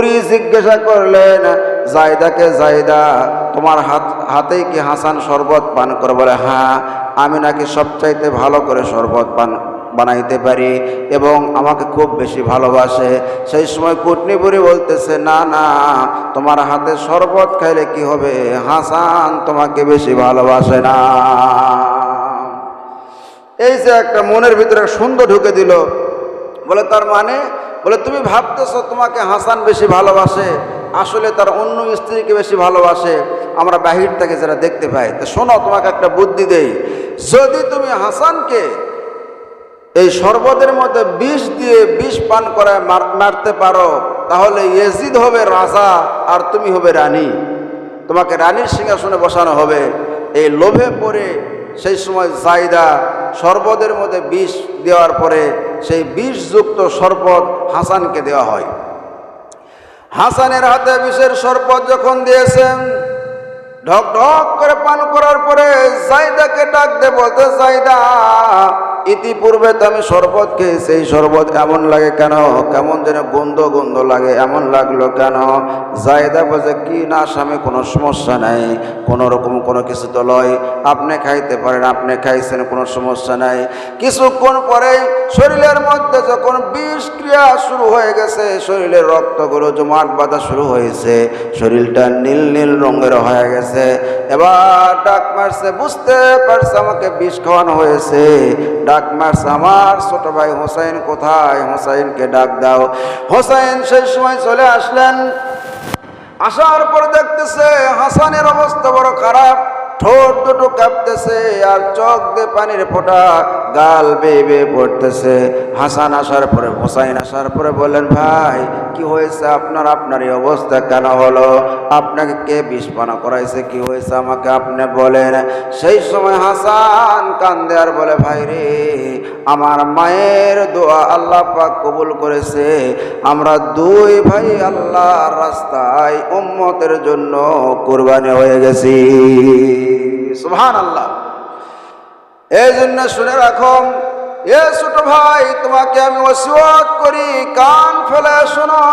স্ত্রী জিজ্ঞাসা করলেন জায়দাকে জায়দা তোমার হাত, হাতেই কি হাসান শরবত পান করে বলে হ্যাঁ আমি নাকি সবচাইতে ভালো করে শরবত পান, বানাইতে পারি এবং আমাকে খুব বেশি ভালোবাসে। সেই সময় কুটনিপুরি বলতেছে, না না, তোমার হাতে শরবত খাইলে কি হবে? হাসান তোমাকে বেশি ভালোবাসে না। এই যে একটা মনের ভিতরে সুন্দর ঢুকে দিল। বলে, তার মানে বলে, তুমি ভাবতেছ তোমাকে হাসান বেশি ভালোবাসে? আসলে তার অন্য স্ত্রীকে বেশি ভালোবাসে। আমরা বাহির থেকে যারা দেখতে পাই, তো শোনো, তোমাকে একটা বুদ্ধি দেই। যদি তুমি হাসানকে এই শরবতের মধ্যে বিষ দিয়ে বিষ পান করায় মারতে পারো, তাহলে ইয়েজিদ হবে রাজা আর তুমি হবে রানী। তোমাকে রানীর সিংহাসনে বসানো হবে। এই লোভে পড়ে সেই সময় জায়দা শরবতের মধ্যে বিষ দেওয়ার পরে সেই বিষযুক্ত শরবত হাসানকে দেওয়া হয়। হাসানের হাতে বিষের শরবত যখন দিয়েছেন, ঢক ঢক করে পান করার পরে জাইদাকে ডাক দেবো বলতে, জায়দা ইতিপূর্বে তো আমি শরবত খেয়েছি এই শরবত এমন লাগে কেন? কেমন যেন গন্ধ গন্ধ লাগে, এমন লাগল কেন? জায়দা বলছে, কি না স্বামী, কোনো সমস্যা নাই, কোনো রকম কোনো কিছু তো লয়। আপনি খাইতে পারেন, আপনি খাইছেন, কোনো সমস্যা নাই। কিছুক্ষণ পরেই শরীরের মধ্যে যখন বিষ ক্রিয়া শুরু হয়ে গেছে, শরীরের রক্তগুলো জমাট বাঁধা শুরু হয়েছে, শরীরটা নীল নীল রঙের হয়ে গেছে। এবার ডাক মারছে, বুঝতে পারছে আমাকে বিষ খাওয়ানো হয়েছে? ডাক মারছে, আমার ছোট ভাই হোসাইন কোথায়? হোসাইনকে ডাক দাও। হোসাইন সেই সময় চলে আসলেন। আসার পর দেখতেছে হাসানের অবস্থা বড় খারাপ। ঠোঁট দুটো কাঁপতেছে আর চোখ দিয়ে পানির ফোটা, গাল বেয়ে বেয়ে পড়তেছে। হাসান আসার পরে, হোসাইন আসার পরে বললেন, ভাই, কি হয়েছে আপনার? আপনার এই অবস্থা কেন হলো? আপনাকে কে বিষপানা করাইছে? কি হয়েছে আমাকে আপনি বলেন? সেই সময় হাসান কান্দে আর বলে, ভাই রে আমার মায়ের দোয়া আল্লাহ পাক কবুল করেছে। আমরা দুই ভাই আল্লাহ রাস্তায় উম্মতের জন্য কোরবানি হয়ে গেছি। সুবহান আল্লাহ এই জন্য শুনে রাখো, এ ছোট ভাই, তোমাকে আমি ওসিয়ত করি, কান ফেলে শোনো।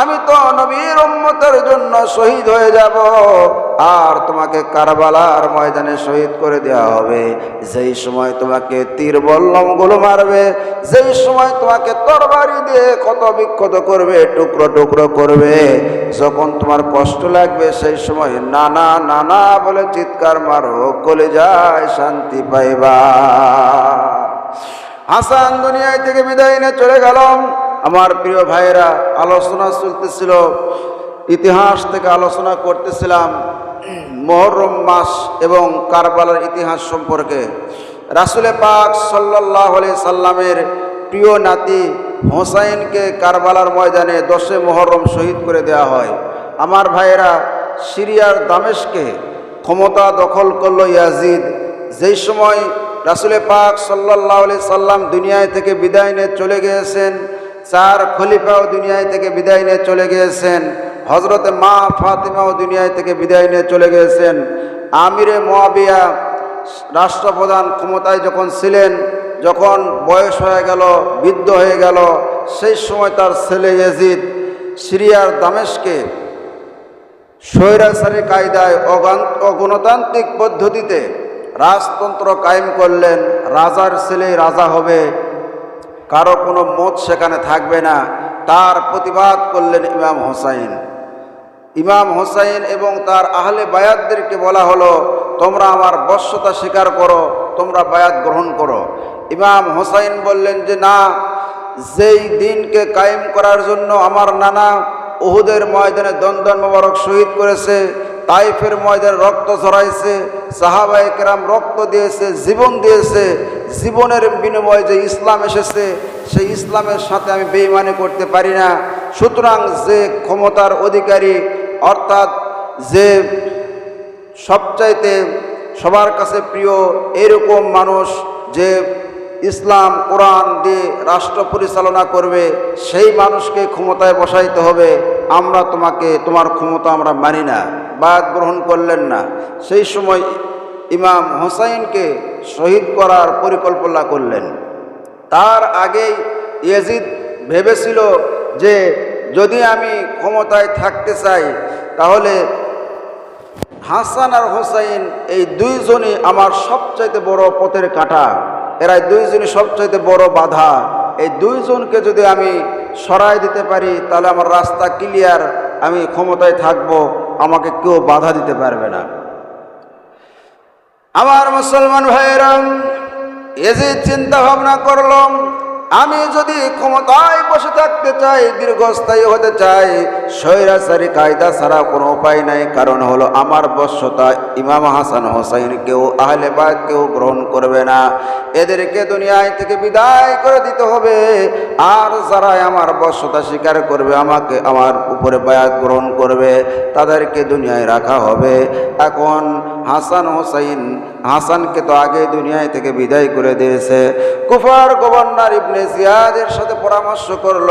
আমি তো নবীর উম্মতের জন্য শহীদ হয়ে যাব। আর তোমাকে কারবালার ময়দানে শহীদ করে দেওয়া হবে। যেই সময় তোমাকে তীর বল্লমগুলো মারবে, যেই সময় তোমাকে তরবারি দিয়ে ক্ষত বিক্ষত করবে, টুকরো টুকরো করবে, যখন তোমার কষ্ট লাগবে, সেই সময় নানা নানা বলে চিৎকার মারো কলে যায় শান্তি পাইবা। হাসান দুনিয়ায় থেকে বিদায় নিয়ে চলে গেলাম। আমার প্রিয় ভাইয়েরা, আলোচনা চলতেছিল, ইতিহাস থেকে আলোচনা করতেছিলাম মহরম মাস এবং কারবালার ইতিহাস সম্পর্কে। রাসুলে পাক সাল্লাহ সাল্লামের প্রিয় নাতি হোসাইনকে কারবালার ময়দানে দশে মহরম শহীদ করে দেওয়া হয়। আমার ভাইয়েরা, সিরিয়ার দামেশকে ক্ষমতা দখল করল ইয়াজিদ। যেই সময় রাসুলে পাক সাল্লাহ সাল্লাম দুনিয়ায় থেকে বিদায় নিয়ে চলে গিয়েছেন চার খলিফাও দুনিয়ায় থেকে বিদায় নিয়ে চলে গিয়েছেন। হজরতে মা ফাতিমাও দুনিয়ায় থেকে বিদায় নিয়ে চলে গিয়েছেন। আমিরে মোয়াবিয়া রাষ্ট্রপ্রধান ক্ষমতায় যখন ছিলেন, যখন বয়স হয়ে গেল, বৃদ্ধ হয়ে গেল, সেই সময় তার ছেলে ইয়াজিদ সিরিয়ার দামেশকে স্বৈরাচারী কায়দায় অগান- অগণতান্ত্রিক পদ্ধতিতে রাজতন্ত্র কায়েম করলেন। রাজার ছেলে রাজা হবে। কারও কোনো মত সেখানে থাকবে না। তার প্রতিবাদ করলেন ইমাম হোসাইন। ইমাম হোসাইন এবং তার আহলে বায়াতদেরকে বলা হলো, তোমরা আমার বশ্যতা স্বীকার করো, তোমরা বায়াত গ্রহণ করো। ইমাম হোসাইন বললেন যে, না, যেই দিনকে কায়েম করার জন্য আমার নানা উহুদের ময়দানে দন্দন মোবারক শহীদ করেছে তাইফের ময়দানে রক্ত ঝরাইছে সাহাবাই কেরাম রক্ত দিয়েছে, জীবন দিয়েছে, জীবনের বিনিময়ে যে ইসলাম এসেছে, সেই ইসলামের সাথে আমি বেইমানি করতে পারি না। সুতরাং যে ক্ষমতার অধিকারী, অর্থাৎ যে সবচাইতে সবার কাছে প্রিয়, এরকম মানুষ যে ইসলাম, কোরআন দিয়ে রাষ্ট্র পরিচালনা করবে, সেই মানুষকে ক্ষমতায় বসাইতে হবে। আমরা তোমাকে, তোমার ক্ষমতা আমরা মানি না। বাদ গ্রহণ করলেন না। সেই সময় ইমাম হোসাইনকে শহীদ করার পরিকল্পনা করলেন। তার আগেই ইয়াজিদ ভেবেছিল যে, যদি আমি ক্ষমতায় থাকতে চাই, তাহলে হাসান আর হোসাইন এই দুইজনই আমার সবচাইতে বড় পথের কাঁটা। এরা দুইজনই সবচাইতে বড় বাধা। এই দুইজনকে যদি আমি সরাই দিতে পারি, তাহলে আমার রাস্তা ক্লিয়ার আমি ক্ষমতায় থাকব। আমাকে কেউ বাধা দিতে পারবে না। আমার মুসলমান ভাইয়েরাম এ যে চিন্তা ভাবনা করলাম আমি যদি ক্ষমতায় বসে থাকতে চাই, দীর্ঘস্থায়ী হতে চাই, স্বৈরাচারী কায়দা ছাড়া কোনো উপায় নাই। কারণ হলো আমার বশ্যতা ইমাম হাসান হোসাইন কেউ, আহলে বা কেউ গ্রহণ করবে না। এদেরকে দুনিয়ায় থেকে বিদায় করে দিতে হবে। আর যারা আমার বশ্যতা স্বীকার করবে, আমাকে আমার উপরে বায়াত গ্রহণ করবে, তাদেরকে দুনিয়ায় রাখা হবে। এখন হাসান হোসাইন হাসানকে তো আগে দুনিয়ায় থেকে বিদায় করে দিয়েছে। কুফার গভর্নর ইবনে জিয়াদের সাথে পরামর্শ করল,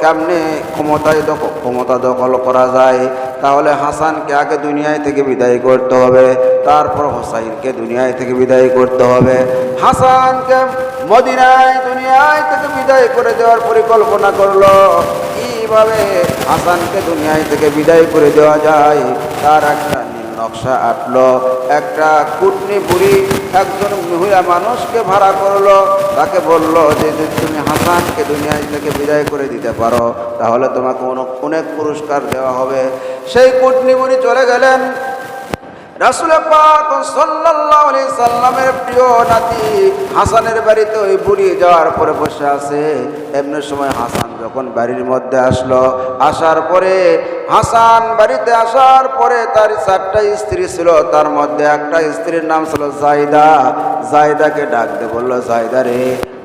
কেমনে ক্ষমতায় ক্ষমতা দখল করা যায়? তাহলে হাসানকে আগে দুনিয়ায় থেকে বিদায় করতে হবে, তারপর হোসাইনকে দুনিয়ায় থেকে বিদায় করতে হবে। হাসানকে মদিনায় দুনিয়ায় থেকে বিদায় করে দেওয়ার পরিকল্পনা করল। কীভাবে হাসানকে দুনিয়ায় থেকে বিদায় করে দেওয়া যায়, তার একটা নকশা আটলো। একটা কুটনি বুড়ি একজন মহিলা মানুষকে ভাড়া করল। তাকে বলল যে, যদি তুমি হাসানকে দুনিয়ায় থেকে বিদায় করে দিতে পারো, তাহলে তোমাকে অনেক পুরস্কার দেওয়া হবে। সেই কুটনি বুড়ি চলে গেলেন। রাসুল সাল্লামের প্রিয় নাতি হাসানের বাড়িতে ওই বুড়ি যাওয়ার পরে বসে আছে। এমনি সময় হাসান যখন বাড়ির মধ্যে আসলো, আসার পরে, হাসান বাড়িতে আসার পরে তার চারটা স্ত্রী ছিল, তার মধ্যে একটা স্ত্রীর নাম ছিল জাইদা জাইদাকে ডাকতে বলল জাইদা রে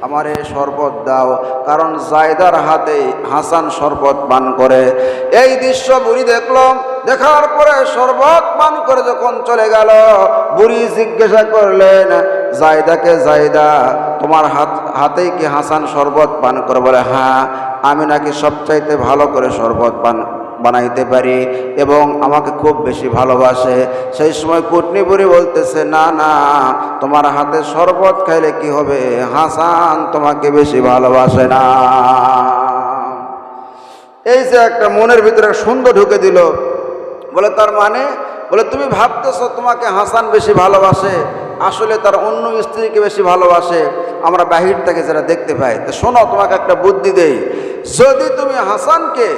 আমার শরবত দাও। কারণ জায়দার হাতে হাসান শরবত পান করে। এই দৃশ্য বুড়ি দেখল। দেখার পরে শরবত পান করে যখন চলে গেল, বুড়ি জিজ্ঞাসা করলেন জায়দাকে জায়দা? তোমার হাত, হাতেই কি হাসান শরবত পান করে? বলে হ্যাঁ আমি নাকি সবচাইতে ভালো করে শরবত পান বানাইতে পারি এবং আমাকে খুব বেশি ভালোবাসে। সেই সময় কুটনিপুরি বলতেছে, না না, তোমার হাতে শরবত খাইলে কি হবে? হাসান তোমাকে বেশি ভালোবাসে না। এই যে একটা মনের ভিতরে সুন্দর ঢুকে দিল। বলে, তার মানে? বলে, তুমি ভাবতেছো তোমাকে হাসান বেশি ভালোবাসে, আসলে তার অন্য স্ত্রীকে বেশি ভালোবাসে। আমরা বাহির থেকে যারা দেখতে পাই, তো শোনো, তোমাকে একটা বুদ্ধি দেই। যদি তুমি হাসানকে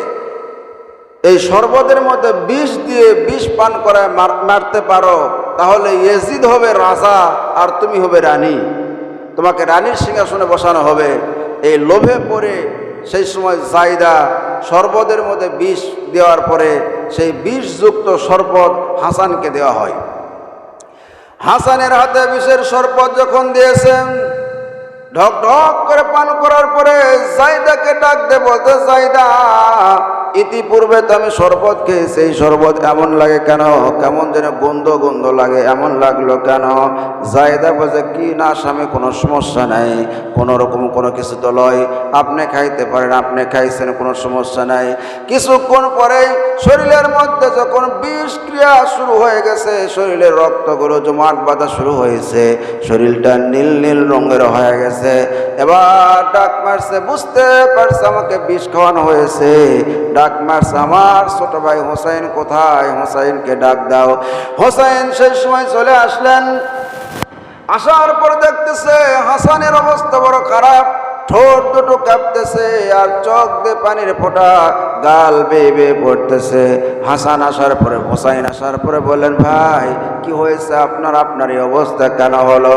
এই শরবতের মধ্যে বিষ দিয়ে বিষ পান করায় মার- মারতে পারো, তাহলে ইয়েজিদ হবে রাজা আর তুমি হবে রানী। তোমাকে রানীর সিংহাসনে বসানো হবে। এই লোভে পড়ে সেই সময় জায়দা শরবতের মধ্যে বিষ দেওয়ার পরে সেই বিষযুক্ত শরবত হাসানকে দেওয়া হয়। হাসানের হাতে বিষের শরবত যখন দিয়েছেন, ঢক ঢক করে পান করার পরে জায়দাকে ডাক দে বলতে জায়দা ইতিপূর্বে তো আমি শরবত খেয়েছি এই শরবত এমন লাগে কেন? কেমন যেন গন্ধ গন্ধ লাগে, এমন লাগল কেন? জায়দা বলছে, কি না স্বামী, কোনো সমস্যা নাই, কোনো রকম কোনো কিছু তো লয়। আপনি খাইতে পারেন, আপনি খাইছেন, কোনো সমস্যা নাই। কিছুক্ষণ পরেই শরীরের মধ্যে যখন বিষ ক্রিয়া শুরু হয়ে গেছে, শরীরের রক্তগুলো জমাট বাঁধা শুরু হয়েছে, শরীরটা নীল নীল রঙের হয়ে গেছে। এবার ডাক মারছে, বুঝতে পারছে আমাকে বিষ খাওয়ানো হয়েছে? ডাক মারছে, আমার ছোট ভাই হোসাইন কোথায়? হোসাইনকে ডাক দাও। হোসাইন সেই সময় চলে আসলেন। আসার পর দেখতেছে হাসানের অবস্থা বড় খারাপ, ঠোঁট দুটো কাঁপতেছে আর চোখ দিয়ে পানির ফোঁটা গাল বেয়ে বেয়ে পড়তেছে। হাসান আসার পরে, হোসাইন আসার পরে বললেন, ভাই, কি হয়েছে? আপনার আপনার এই অবস্থা কেন হলো?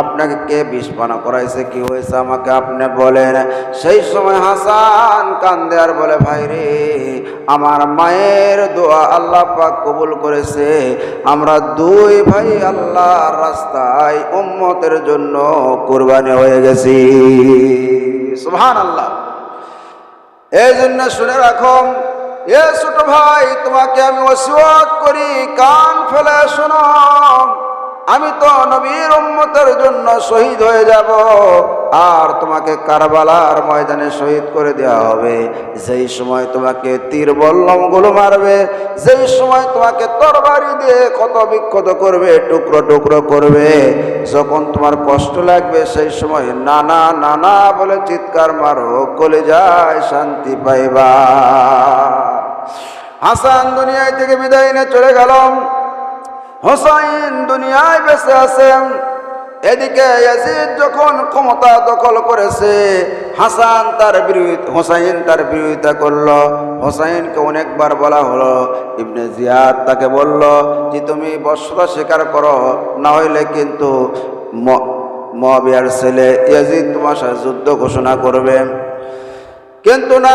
আপনাকে কে বিষ করাইছে? কি হয়েছে আমাকে আপনি বলেন? সেই সময় হাসান কান্দে আর বলে, ভাই রে, আমার মায়ের দোয়া আল্লাহ পাক কবুল করেছে। আমরা দুই ভাই আল্লাহর রাস্তায় উম্মতের জন্য কোরবানি হয়ে গেছি। সুবহান আল্লাহ এই জন্য শুনে রাখো এ ছোট ভাই তোমাকে আমি ওসিয়ত করি কান ফেলে শোনো। আমি তো নবীর উম্মতের জন্য শহীদ হয়ে যাব। আর তোমাকে কারবালার ময়দানে শহীদ করে দেওয়া হবে। যেই সময় তোমাকে তীর বল্লমগুলো মারবে, যেই সময় তোমাকে তরবারি দিয়ে ক্ষত বিক্ষত করবে, টুকরো টুকরো করবে, যখন তোমার কষ্ট লাগবে, সেই সময় নানা নানা বলে চিৎকার মারো কলে যায় শান্তি পাইবা। হাসান দুনিয়ায় থেকে বিদায় নিয়ে চলে গেলাম। হোসাইন দুনিয়ায় বেঁচে আছেন। এদিকে ইয়াজিদ যখন ক্ষমতা দখল করেছে, হাসান তার বিরোধিতা হোসাইন তার বিরোধিতা করল। হোসাইনকে অনেকবার বলা হলো, ইবনে জিয়াদ তাকে বলল যে, তুমি বর্ষতা স্বীকার করো, না হইলে কিন্তু মবিয়ার ছেলে ইয়াজিদ তোমার সাথে যুদ্ধ ঘোষণা করবে। কিন্তু না,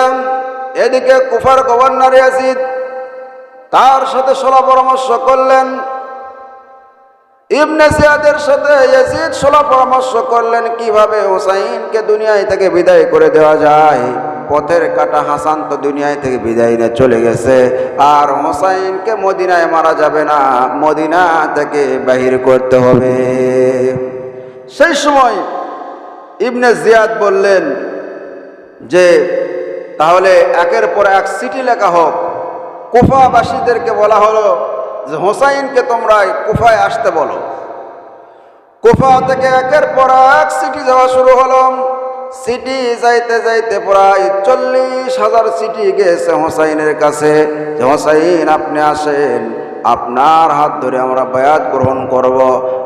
এদিকে কুফার গভর্নর ইয়াজিদ তার সাথে সলা পরামর্শ করলেন ইবনে সিয়াদের সাথে ইয়াজিদ সলা পরামর্শ করলেন, কীভাবে হোসাইনকে দুনিয়ায় থেকে বিদায় করে দেওয়া যায়? পথের কাটা হাসান তো দুনিয়ায় থেকে বিদায় নিয়ে চলে গেছে। আর হোসাইনকে মদিনায় মারা যাবে না, মদিনা থেকে বাহির করতে হবে। সেই সময় ইবনে জিয়াদ বললেন যে, তাহলে একের পর এক সিটি লেখা হোক। কুফাবাসীদেরকে বলা হলো যে হোসাইনকে তোমরা কুফায় আসতে বলো। কুফা থেকে একের পর এক সিটি যাওয়া শুরু হলো। সিটি যাইতে যাইতে প্রায় চল্লিশ হাজার সিটি গেছে হোসাইনের কাছে। যে হোসাইন, আপনি আসেন। আপনার হাত ধরে আমরা বায়াত গ্রহণ করব।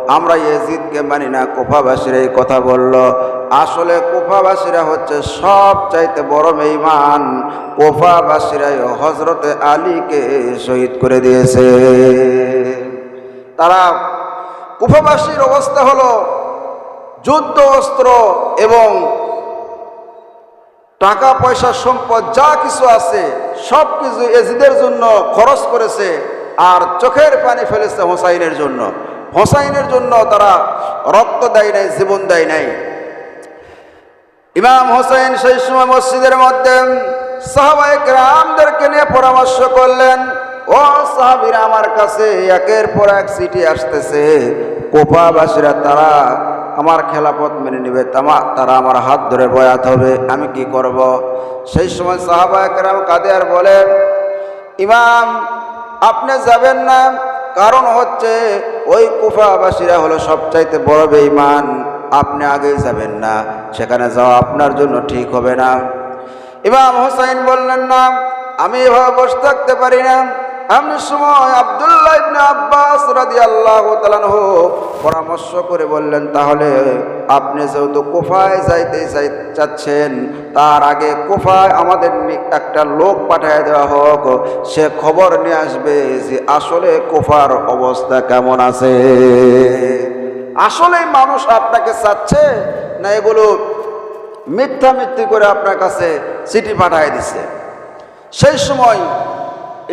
আমরা ইয়েজিদকে মানি না, কোফাবাসীরা এই কথা বলল। আসলে কোফাবাসীরা হচ্ছে সব চাইতে বড় মেইমান কোফাবাসীরাই হজরতে আলীকে শহীদ করে দিয়েছে। তারা কুফাবাসীর অবস্থা হলো যুদ্ধ, অস্ত্র এবং টাকা, পয়সা, সম্পদ, যা কিছু আছে, সব কিছু এজিদের জন্য খরচ করেছে আর চোখের পানি ফেলেছে হোসাইনের জন্য। হোসাইনের জন্য তারা রক্ত দেয় নাই, জীবন দেয় নাই। ইমাম হোসেন সেই সময় মসজিদের মধ্যে সাহাবাহিক রামদেরকে নিয়ে পরামর্শ করলেন, ও সাহাবিরা, আমার কাছে একের পর এক সিটি আসতেছে। কোপাবাসীরা, তারা আমার খেলাপথ মেনে নেবে তারা আমার হাত ধরে বয়াত হবে, আমি কি করব। সেই সময় সাহাবা একরাম কাঁদে আর বলে, ইমাম, আপনি যাবেন না। কারণ হচ্ছে ওই কুফাবাসীরা হলো সবচাইতে বড় বেঈমান। আপনি আগেই যাবেন না। সেখানে যাওয়া আপনার জন্য ঠিক হবে না। ইমাম হোসাইন বললেন, না, আমি এভাবে বসে থাকতে পারি না। এমনি সময় আবদুল্লাহ আব্বাস রাদিয়াল্লাহু তাআলাহু পরামর্শ করে বললেন, তাহলে আপনি যেহেতু কোফায় যাইতে চাচ্ছেন, তার আগে কোফায় আমাদের একটা লোক পাঠিয়ে দেওয়া হোক। সে খবর নিয়ে আসবে যে আসলে কোফার অবস্থা কেমন আছে। আসলে মানুষ আপনাকে চাচ্ছে? না এগুলো মিথ্যা মিথ্যি করে আপনার কাছে চিঠি পাঠিয়ে দিছে। সেই সময়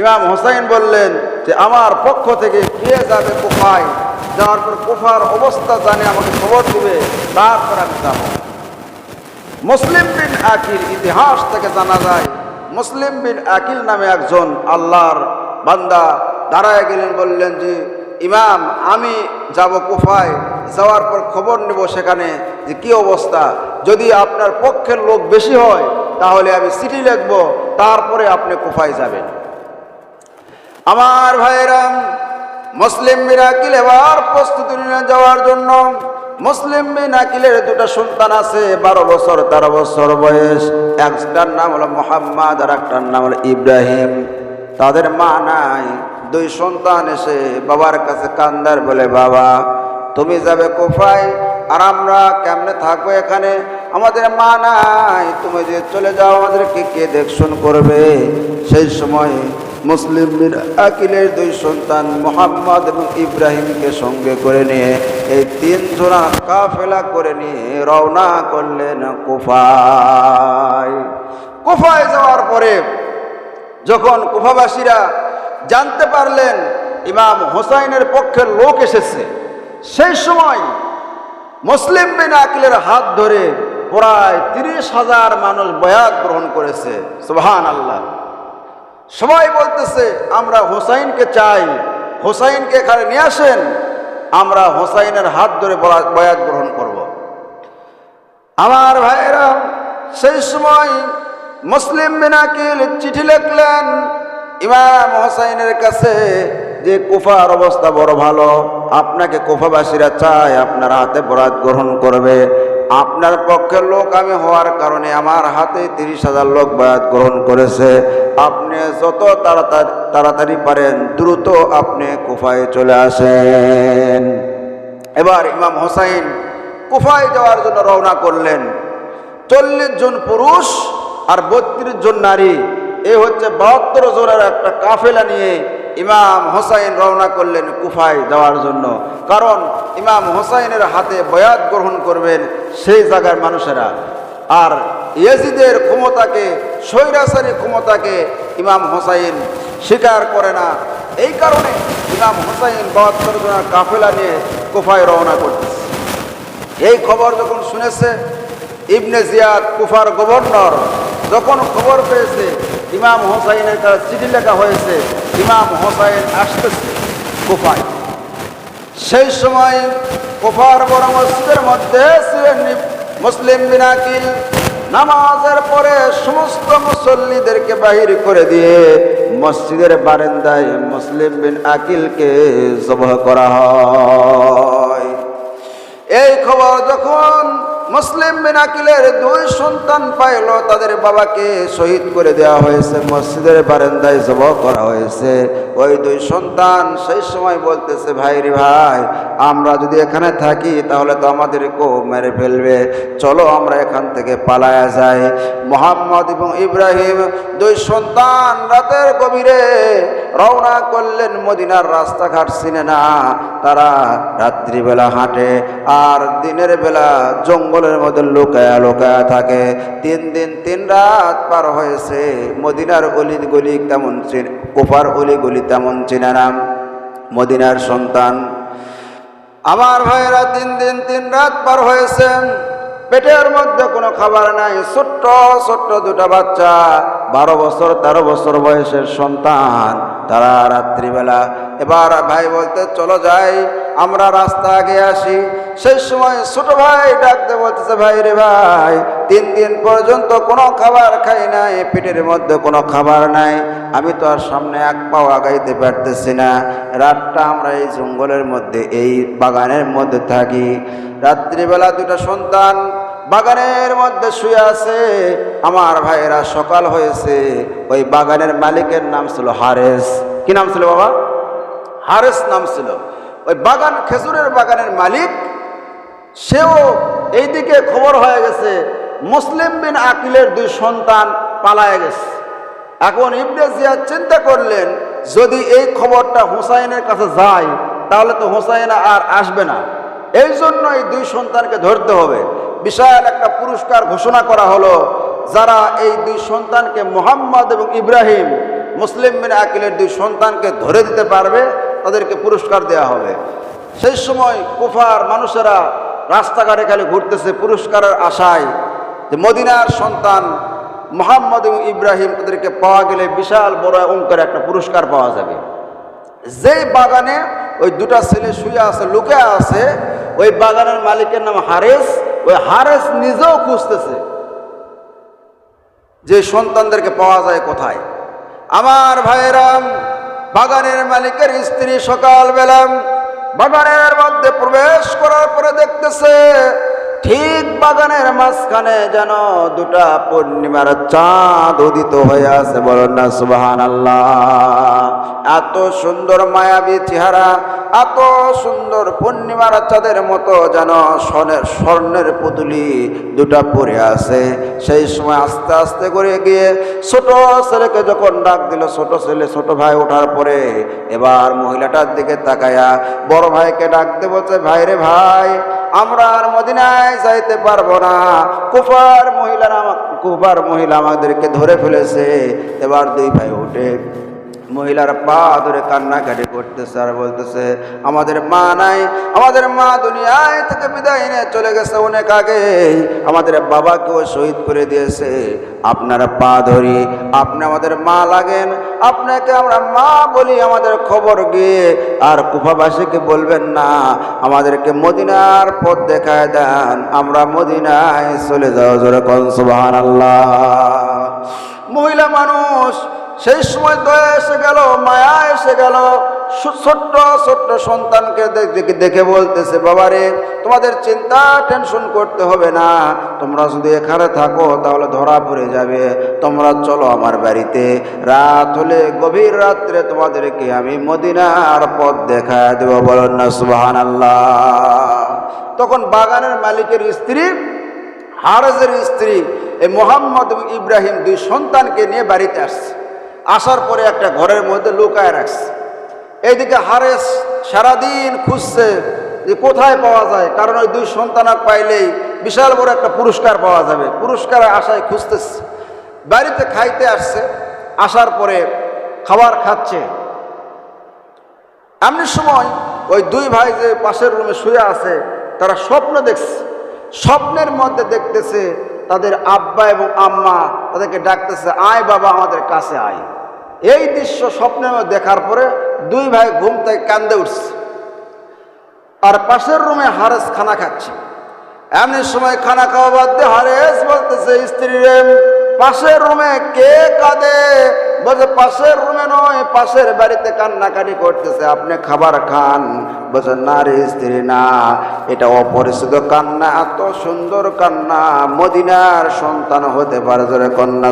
ইমাম হোসাইন বললেন যে, আমার পক্ষ থেকে কে যাবে কোফায় যাওয়ার পর কোফার অবস্থা জানে, আমাকে খবর দিবে তারপর আমি যাব মুসলিম বিন আকিল ইতিহাস থেকে জানা যায়, মুসলিম বিন আকিল নামে একজন আল্লাহর বান্দা দাঁড়ায় গেলেন, বললেন যে ইমাম, আমি যাব কোফায়, যাওয়ার পর খবর নেব সেখানে যে কি অবস্থা। যদি আপনার পক্ষের লোক বেশি হয়, তাহলে আমি চিঠি লিখব, তারপরে আপনি কোফায় যাবেন। আমার ভাইয়েরাম মুসলিম আকিল এবার প্রস্তুতি নিয়ে যাওয়ার জন্য মুসলিম বিন আকিলের দুটো সন্তান আছে, বারো বছর, তেরো বছর বয়স। একটার নাম হলো মোহাম্মদ আর একটার নাম হলো ইব্রাহিম। তাদের মা নাই। দুই সন্তান এসে বাবার কাছে কান্দার বলে, বাবা, তুমি যাবে কোফায়? আর আমরা কেমনে থাকব এখানে? আমাদের মা নাই। তুমি যে চলে যাও, আমাদেরকে কে দেখশন করবে? সেই সময় মুসলিম বিন আকিলের দুই সন্তান মোহাম্মদ এবং ইব্রাহিমকে সঙ্গে করে নিয়ে এই তিন জোড়া কাফেলা করে নিয়ে রওনা করলেন কুফায়। কুফায় যাওয়ার পরে যখন কুফাবাসীরা জানতে পারলেন ইমাম হোসাইনের পক্ষের লোক এসেছে। সেই সময় মুসলিম বিন আকিলের হাত ধরে প্রায় তিরিশ হাজার মানুষ বয়াত গ্রহণ করেছে। সুবহান আল্লাহ সবাই বলতেছে, আমরা হোসাইনকে চাই। হোসাইনকে এখানে নিয়ে আসেন। আমরা হোসাইনের হাত ধরে বয়াত গ্রহণ করব। আমার ভাইরা সেই সময় মুসলিম বিনাকিল চিঠি লিখলেন ইমাম হোসাইনের কাছে যে কুফার অবস্থা বড় ভালো, আপনাকে কুফাবাসীরা চায় আপনার হাতে বরাত গ্রহণ করবে। আপনার পক্ষের লোক আমি হওয়ার কারণে আমার হাতে তিরিশ হাজার লোক বয়াত গ্রহণ করেছে। আপনি যত তাড়াতাড়ি তাড়াতাড়ি পারেন, দ্রুত আপনি কুফায় চলে আসেন। এবার ইমাম হোসাইন কুফায় যাওয়ার জন্য রওনা করলেন। চল্লিশ জন পুরুষ আর বত্রিশ জন নারী এ হচ্ছে বাহাত্তর জোরের একটা কাফেলা নিয়ে ইমাম হোসাইন রওনা করলেন কুফায় যাওয়ার জন্য। কারণ ইমাম হোসাইনের হাতে বয়াত গ্রহণ করবেন সেই জায়গার মানুষেরা। আর ইয়েজিদের ক্ষমতাকে, স্বৈরাচারী ক্ষমতাকে ইমাম হোসাইন স্বীকার করে না। এই কারণে ইমাম হোসাইন বাহাত্তর জনের কাফেলা নিয়ে কুফায় রওনা করতেছে। এই খবর যখন শুনেছে, ইবনে জিয়াদ কুফার গভর্নর যখন খবর পেয়েছে ইমাম হোসাইনের কাছে চিঠি লেখা হয়েছে, ইমাম হোসাইন আসতেছে কুফায়। সেই সময় কুফার বড় মসজিদের মধ্যে ছিলেন মুসলিম বিনাকিল, নামাজের পরে সমস্ত মুসল্লিদেরকে বাহির করে দিয়ে মসজিদের বারেন্দায় মুসলিম বিন আকিলকে জবহ করা হয়। এই খবর যখন মুসলিম বিন আকিলের দুই সন্তান পাইল, তাদের বাবাকে শহীদ করে দেওয়া হয়েছে, মসজিদের বারান্দায় জব করা হয়েছে। ওই দুই সন্তান সেই সময় বলতেছে, ভাই রে ভাই, আমরা যদি এখানে থাকি, তাহলে তো আমাদের আমাদেরকেও মেরে ফেলবে। চলো আমরা এখান থেকে পালায়া যাই। মোহাম্মদ এবং ইব্রাহিম দুই সন্তান রাতের গভীরে রওনা করলেন, মদিনার রাস্তাঘাট চিনে না। তারা রাত্রিবেলা হাঁটে আর দিনের বেলা জঙ্গলের মধ্যে লুকায়া লুকায়া থাকে। তিন দিন, তিন রাত পার হয়েছে। মদিনার অলি গলি তেমন চিন কোপার অলি গলি তেমন চিনে নাম মদিনার সন্তান। আমার ভাইয়েরা, তিন দিন, তিন রাত পার হয়েছে। পেটের মধ্যে কোনো খাবার নাই। ছোট্ট ছোট্ট দুটা বাচ্চা, বারো বছর, তেরো বছর বয়সের সন্তান। তারা রাত্রিবেলা এবার ভাই বলতে, চলো যাই, আমরা রাস্তা আগে আসি। সেই সময় ছোট ভাই ডাকতে বলতেছে, ভাই রে ভাই, তিন দিন পর্যন্ত কোনো খাবার খাই নাই, পেটের মধ্যে কোনো খাবার নাই। আমি তো আর সামনে এক পাও আগাইতে পারতেছি না। রাতটা আমরা এই জঙ্গলের মধ্যে, এই বাগানের মধ্যে থাকি। রাত্রিবেলা দুটা সন্তান বাগানের মধ্যে শুয়ে আছে। আমার ভাইয়েরা, সকাল হয়েছে। ওই বাগানের মালিকের নাম ছিল হারেস। কি নাম ছিল বাবা? হারেস নাম ছিল। ওই বাগান, খেজুরের বাগানের মালিক, সেও এইদিকে খবর হয়ে গেছে, মুসলিম বিন আকিলের দুই সন্তান পালায় গেছে। এখন ইবনে জিয়াদ চিন্তা করলেন, যদি এই খবরটা হুসাইনের কাছে যায়, তাহলে তো হুসাইন আর আসবে না। এই জন্য এই দুই সন্তানকে ধরতে হবে। বিশাল একটা পুরস্কার ঘোষণা করা হলো, যারা এই দুই সন্তানকে মোহাম্মদ এবং ইব্রাহিম, মুসলিম বিন আকিলের দুই সন্তানকে ধরে দিতে পারবে, তাদেরকে পুরস্কার দেওয়া হবে। সেই সময় কুফার মানুষেরা রাস্তাঘাটে খালি ঘুরতেছে পুরস্কারের আশায় যে মদিনার সন্তান মোহাম্মদ এবং ইব্রাহিম তাদেরকে পাওয়া গেলে বিশাল বড় অঙ্কের একটা পুরস্কার পাওয়া যাবে। যেই বাগানে ওই দুটা ছেলে শুয়ে আছে লুকে আছে, ওই বাগানের মালিকের নাম হারেস ওই হারেস নিজেও খুঁজতেছে যে সন্তানদেরকে পাওয়া যায় কোথায়। আমার ভাইয়েরাম বাগানের মালিকের স্ত্রী সকালবেলা বাগানের মধ্যে প্রবেশ করার পরে দেখতেছে ঠিক বাগানের মাঝখানে যেন দুটা পূর্ণিমার চাঁদ উদিত হয়ে আছে। বলেন না সুবাহান আল্লাহ এত সুন্দর মায়াবী চেহারা, এত সুন্দর পূর্ণিমার চাঁদের মতো যেন স্বর্ণের স্বর্ণের পুতুলি দুটা পরে আছে। সেই সময় আস্তে আস্তে করে গিয়ে ছোট ছেলেকে যখন ডাক দিল, ছোট ছেলে, ছোট ভাই ওঠার পরে এবার মহিলাটার দিকে তাকায়া বড় ভাইকে ডাকতে বলছে, ভাই রে ভাই, আমরা আর মদিনায় যাইতে পারব না? কুফার মহিলারা আমা- কুফার মহিলা আমাদেরকে ধরে ফেলেছে। এবার দুই ভাই উঠে মহিলার পা ধরে কান্নাকাটি করতেছে আর বলতেছে, আমাদের মা নাই, আমাদের মা দুনিয়ায় থেকে বিদায় নিয়ে চলে গেছে অনেক আগে। আমাদের বাবাকেও শহীদ করে দিয়েছে। আপনার পা ধরি, আপনি আমাদের মা লাগেন, আপনাকে আমরা মা বলি আমাদের খবর গিয়ে। আর কুফাবাসীকে বলবেন না, আমাদেরকে মদিনার পথ দেখায় দেন, আমরা মদিনায় চলে যাওয়া জোরে কনসবাহান আল্লাহ মহিলা মানুষ সেই সময় দয়া এসে গেল, মায়া এসে গেল। ছোট্ট ছোট্ট সন্তানকে দেখে বলতেছে, বাবারে, তোমাদের চিন্তা, টেনশন করতে হবে না। তোমরা যদি এখানে থাকো, তাহলে ধরা পড়ে যাবে। তোমরা চলো আমার বাড়িতে। রাত হলে, গভীর রাত্রে তোমাদেরকে আমি মদিনার পথ দেখা দেবো। বলেন না সুবাহান আল্লাহ তখন বাগানের মালিকের স্ত্রী, হারেজের স্ত্রী এই মোহাম্মদ ইব্রাহিম দুই সন্তানকে নিয়ে বাড়িতে আসছে। আসার পরে একটা ঘরের মধ্যে লুকায় রাখছে। এইদিকে হারেস সারাদিন খুঁজছে যে কোথায় পাওয়া যায়, কারণ ওই দুই সন্তান পাইলেই বিশাল বড় একটা পুরস্কার পাওয়া যাবে। পুরস্কারের আশায় খুঁজতেছে। বাড়িতে খাইতে আসছে, আসার পরে খাবার খাচ্ছে। এমনি সময় ওই দুই ভাই যে পাশের রুমে শুয়ে আছে, তারা স্বপ্ন দেখছে। স্বপ্নের মধ্যে দেখতেছে তাদের আব্বা এবং আম্মা তাদেরকে ডাকতেছে, আয় বাবা, আমাদের কাছে আয়। এই দৃশ্য স্বপ্নে দেখার পরে দুই ভাই ঘুম থেকে কান্দে উঠছে। আর পাশের রুমে হারেস খানা খাচ্ছে। এমনি সময় খানা খাওয়া বাদ দিয়ে হারেস বলতেছে, স্ত্রী পাশের রুমে কে কাঁদে? বলছে, পাশের রুমে নয়, পাশের বাড়িতে কান্নাকাটি করতেছে, আপনি খাবার খান। বলছে, না রে, স্ত্রী, না, এটা অপরিচিত কান্না, এত সুন্দর কান্না, মদিনার সন্তান হতে পারে কন্যা